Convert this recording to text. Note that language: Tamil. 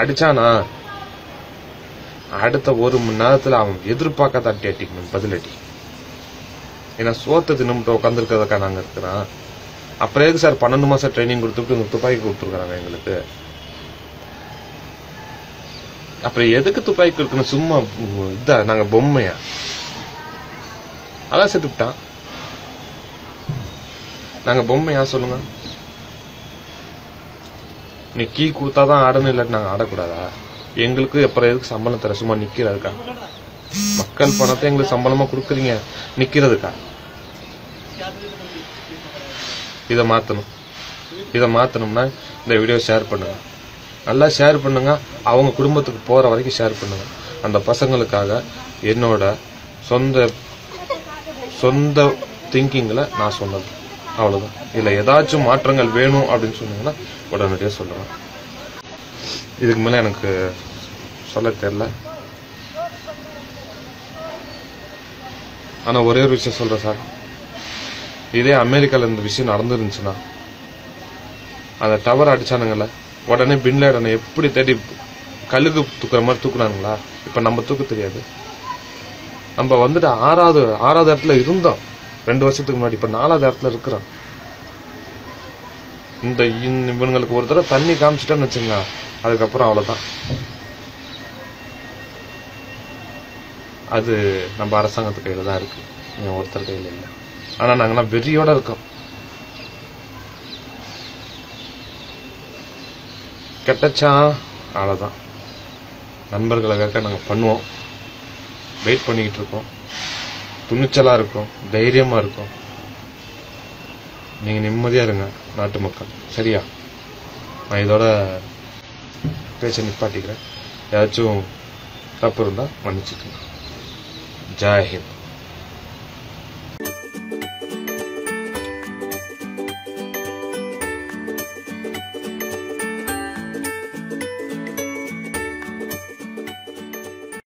அடிச்சானா? அடுத்த ஒரு மணி நேரத்துல அவன் எதிர்பார்க்காத அட்டி அட்டிக்கணும் பதிலடி ஏன்னா சோத்தை தின்னுட்டு உட்காந்துருக்கிறதுக்கா நாங்க இருக்கிறோம். அப்புறம் எதுக்கு சார் பன்னெண்டு மாசம் ட்ரைனிங் கொடுத்துட்டு இந்த துப்பாக்கி கொடுத்துருக்காங்க எங்களுக்கு? அப்புறம் எதுக்கு துப்பாக்கி கொடுக்கணும்? சும்மா இதா நாங்க பொம்மையா? அதான் செத்துட்டான் நாங்க பொம்மையா சொல்லுங்க. நீ கீ தான் ஆடணும் இல்லாட்டி நாங்கள் ஆடக்கூடாதா? எங்களுக்கு அப்புறம் எதுக்கு சம்பளம் தர சும்மா நிற்கிறதுக்கா மக்கள் பணத்தை எங்களுக்கு சம்பளமாக கொடுக்குறீங்க நிற்கிறதுக்கா இதை மாற்றணும் இதை மாற்றணும்னா இந்த வீடியோ ஷேர் பண்ணுங்கள் நல்லா ஷேர் பண்ணுங்க. அவங்க குடும்பத்துக்கு போகிற வரைக்கும் ஷேர் பண்ணுங்க. அந்த பசங்களுக்காக என்னோட சொந்த சொந்த திங்கிங்கில் நான் சொன்னது. அவ்வளோதான் இல்லை ஏதாச்சும் மாற்றங்கள் வேணும் அப்படின்னு சொன்னீங்கன்னா உடனடியாக சொல்லலாம். இதுக்கு மேலே எனக்கு சொல்ல தெரில ஆனால் ஒரே ஒரு விஷயம் சொல்கிறேன் சார். இதே அமெரிக்காவில் இந்த விஷயம் நடந்துருந்துச்சுன்னா அந்த டவர் அடிச்சானுங்களே உடனே பின்லேடனை எப்படி தேடி கழுகு தூக்குற மாதிரி தூக்குனாங்களா இப்போ நம்ம தூக்க தெரியாது. நம்ம வந்துட்டு ஆறாவது ஆறாவது இடத்துல இருந்தோம். ரெண்டு வருஷத்துக்கு முன்னாடி இப்ப நாலாவது இடத்துல இருக்கிறோம் இந்த இவனுங்களுக்கு ஒரு தடவை தண்ணி காமிச்சிட்டோன்னு வச்சுங்க அதுக்கப்புறம் அவ்வளவுதான். அது நம்ம அரசாங்கத்து கையில தான் இருக்கு. இவன் ஒருத்தர் கையில இல்லை. ஆனா நாங்கெல்லாம் வெறியோட இருக்கோம். கெட்டச்சா? அவ்வளவுதான். நண்பர்களுக்காக நாங்க பண்ணுவோம். வெயிட் பண்ணிக்கிட்டு இருக்கோம். துணிச்சலாக இருக்கும் தைரியமாக இருக்கும். நீங்கள் நிம்மதியாக இருங்க நாட்டு மக்கள். சரியா? நான் இதோட பேச்ச நிப்பாட்டிக்கிறேன். ஏதாச்சும் தப்பு இருந்தால் மன்னிச்சுக்கோங்க. ஜெய்